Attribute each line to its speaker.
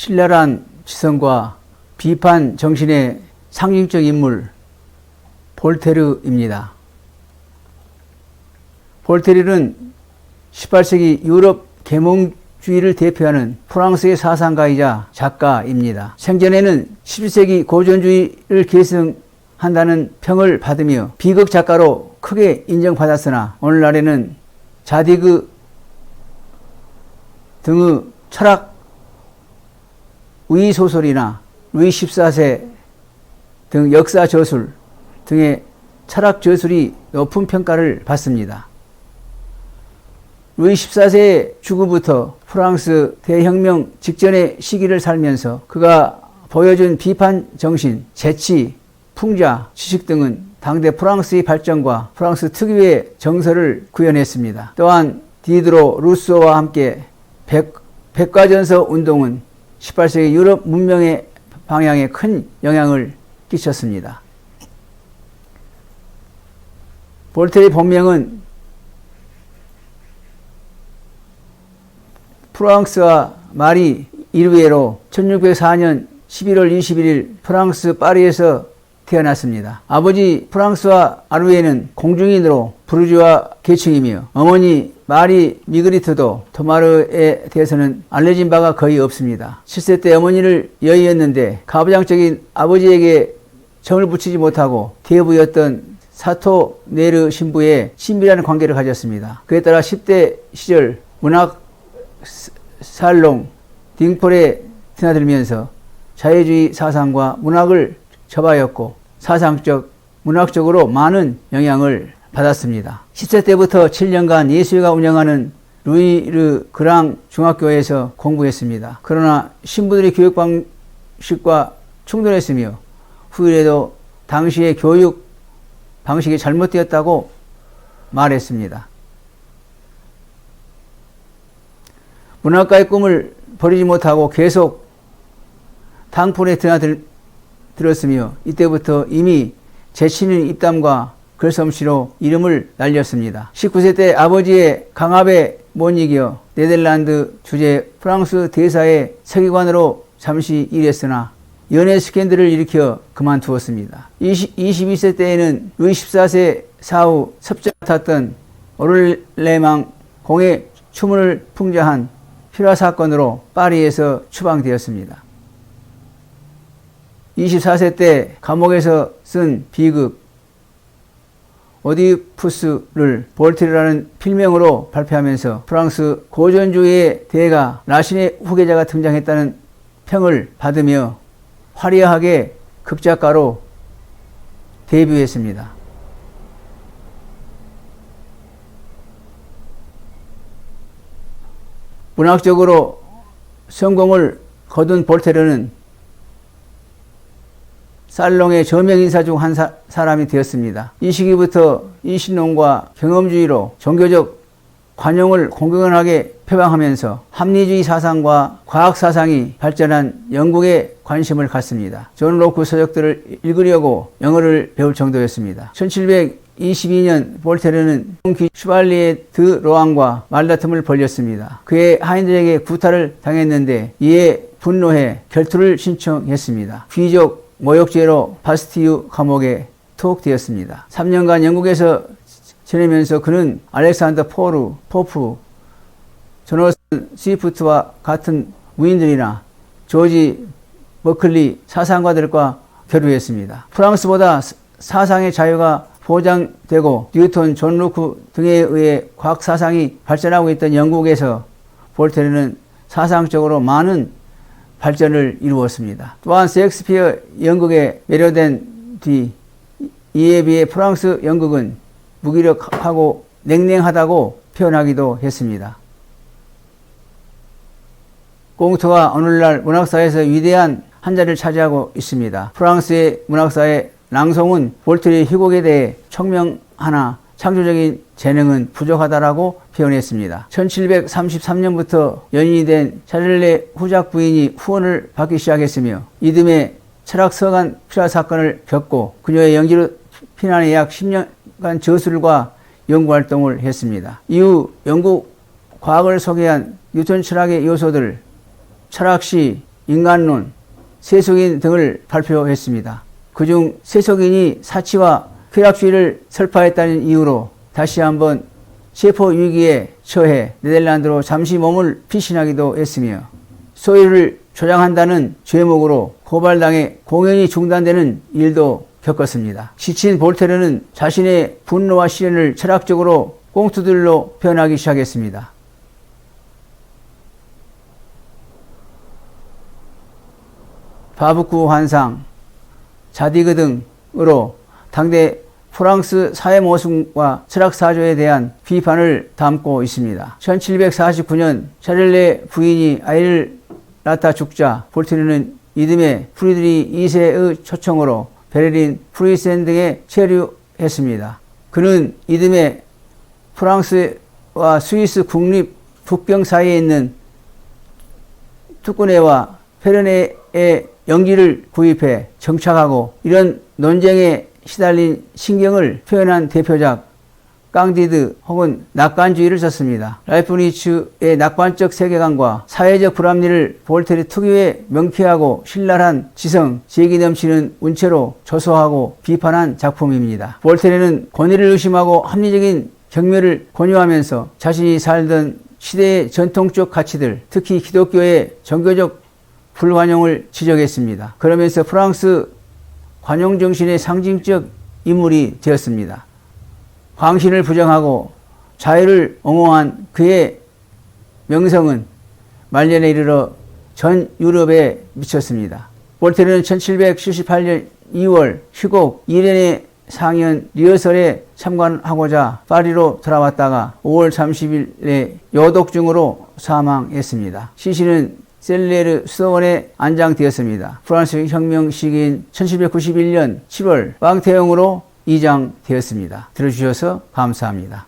Speaker 1: 신랄한 지성과 비판 정신의 상징적 인물 볼테르입니다. 볼테르는 18세기 유럽 계몽주의를 대표하는 프랑스의 사상가이자 작가입니다. 생전에는 11세기 고전주의를 계승한다는 평을 받으며 비극 작가로 크게 인정받았으나 오늘날에는 자디그 등의 철학 위소설이나 루이 14세 등 역사 저술 등의 철학 저술이 높은 평가를 받습니다. 루이 14세의 죽음부터 프랑스 대혁명 직전의 시기를 살면서 그가 보여준 비판 정신, 재치, 풍자, 지식 등은 당대 프랑스의 발전과 프랑스 특유의 정서를 구현했습니다. 또한 디드로 루소와 함께 백, 백과전서 운동은 18세기 유럽 문명의 방향에 큰 영향을 끼쳤습니다. 볼테의 본명은 프랑스와 마리 이르웨로 1604년 11월 21일 프랑스 파리에서 태어났습니다. 아버지 프랑스와 아르웨는 공중인으로 부르주아 계층이며 어머니 마리 미그리트도 토마르에 대해서는 알려진 바가 거의 없습니다. 7세 때 어머니를 여의었는데 가부장적인 아버지에게 정을 붙이지 못하고 대부였던 사토 네르 신부의 친밀한 관계를 가졌습니다. 그에 따라 10대 시절 문학 살롱 딩폴에 드나들면서 자유주의 사상과 문학을 접하였고 사상적, 문학적으로 많은 영향을 받았습니다. 10세 때부터 7년간 예수가 운영하는 루이르 그랑 중학교에서 공부했습니다. 그러나 신부들의 교육 방식과 충돌했으며 후일에도 당시의 교육 방식이 잘못되었다고 말했습니다. 문학가의 꿈을 버리지 못하고 계속 당폰에 드나들 들었으며 이때부터 이미 재치있는 입담과 글솜씨로 이름을 날렸습니다. 19세 때 아버지의 강압에 못 이겨 네덜란드 주재 프랑스 대사의 서기관으로 잠시 일했으나 연애 스캔들을 일으켜 그만두었습니다. 20, 22세 때에는 루이 14세 사후 섭정 맡았던 오를레망 공의 춤을 풍자한 필화 사건으로 파리에서 추방되었습니다. 24세 때 감옥에서 쓴 비극 오디푸스를 볼테르라는 필명으로 발표하면서 프랑스 고전주의의 대가 라신의 후계자가 등장했다는 평을 받으며 화려하게 극작가로 데뷔했습니다. 문학적으로 성공을 거둔 볼테르는 살롱의 저명 인사 중 한 사람이 되었습니다. 이 시기부터 이신론과 경험주의로 종교적 관용을 공공연하게 표방하면서 합리주의 사상과 과학 사상이 발전한 영국에 관심을 갖습니다. 존 로크 서적들을 읽으려고 영어를 배울 정도였습니다. 1722년 볼테르는 슈발리에 드 로앙과 말다툼을 벌였습니다. 그의 하인들에게 구타를 당했는데 이에 분노해 결투를 신청했습니다. 귀족 모욕죄로 바스티유 감옥에 투옥되었습니다. 3년간 영국에서 지내면서 그는 알렉산더 포르, 포프, 조너슨 스위프트와 같은 무인들이나 조지 버클리 사상가들과 교류했습니다. 프랑스보다 사상의 자유가 보장되고 뉴턴, 존 루크 등에 의해 과학 사상이 발전하고 있던 영국에서 볼테르는 사상적으로 많은 발전을 이루었습니다. 또한 셰익스피어 연극에 매료된 뒤 이에 비해 프랑스 연극은 무기력하고 냉랭하다고 표현하기도 했습니다. 공토가 오늘날 문학사에서 위대한 한 자리를 차지하고 있습니다. 프랑스의 문학사의 낭송은 볼테르의 희곡에 대해 청명하나 창조적인 재능은 부족하다라고 표현했습니다. 1733년부터 연인이 된 샤를레 후작 부인이 후원을 받기 시작했으며 이듬해 철학 서간 피라 사건을 겪고 그녀의 연기로 피난해 약 10년간 저술과 연구 활동을 했습니다. 이후 영국 과학을 소개한 뉴턴 철학의 요소들, 철학시, 인간론, 세속인 등을 발표했습니다. 그중 세속인이 사치와 쾌락주의를 설파했다는 이유로 다시 한번 체포 위기에 처해 네덜란드로 잠시 몸을 피신하기도 했으며 소유를 조장한다는 죄목으로 고발당해 공연이 중단되는 일도 겪었습니다. 지친 볼테르는 자신의 분노와 시련을 철학적으로 꽁투들로 표현하기 시작했습니다. 바브쿠 환상, 자디그 등으로 당대 프랑스 사회 모순과 철학 사조에 대한 비판을 담고 있습니다. 1749년 샤를레 부인이 아이를 낳다 죽자 볼테르는 이듬해 프리드리 2세의 초청으로 베를린 프리센 등에 체류했습니다. 그는 이듬해 프랑스와 스위스 국립 국경 사이에 있는 투꾸네와 페르네의 연기를 구입해 정착하고 이런 논쟁에 시달린 신경을 표현한 대표작 깡디드 혹은 낙관주의를 썼습니다. 라이프니츠의 낙관적 세계관과 사회적 불합리를 볼테르 특유의 명쾌하고 신랄한 지성, 재기 넘치는 운체로 조소하고 비판한 작품입니다. 볼테르는 권위를 의심하고 합리적인 경멸을 권유하면서 자신이 살던 시대의 전통적 가치들, 특히 기독교의 종교적 불관용을 지적했습니다. 그러면서 프랑스 관용 정신의 상징적 인물이 되었습니다. 광신을 부정하고 자유를 옹호한 그의 명성은 말년에 이르러 전 유럽에 미쳤습니다. 볼테르는 1778년 2월 휴곡 이렌의 상연 리허설에 참관하고자 파리로 돌아왔다가 5월 30일에 요독증으로 사망했습니다. 시신은 셀레르 수도원에 안장되었습니다. 프랑스 혁명 시기인 1791년 7월 왕태형으로 이장되었습니다. 들어주셔서 감사합니다.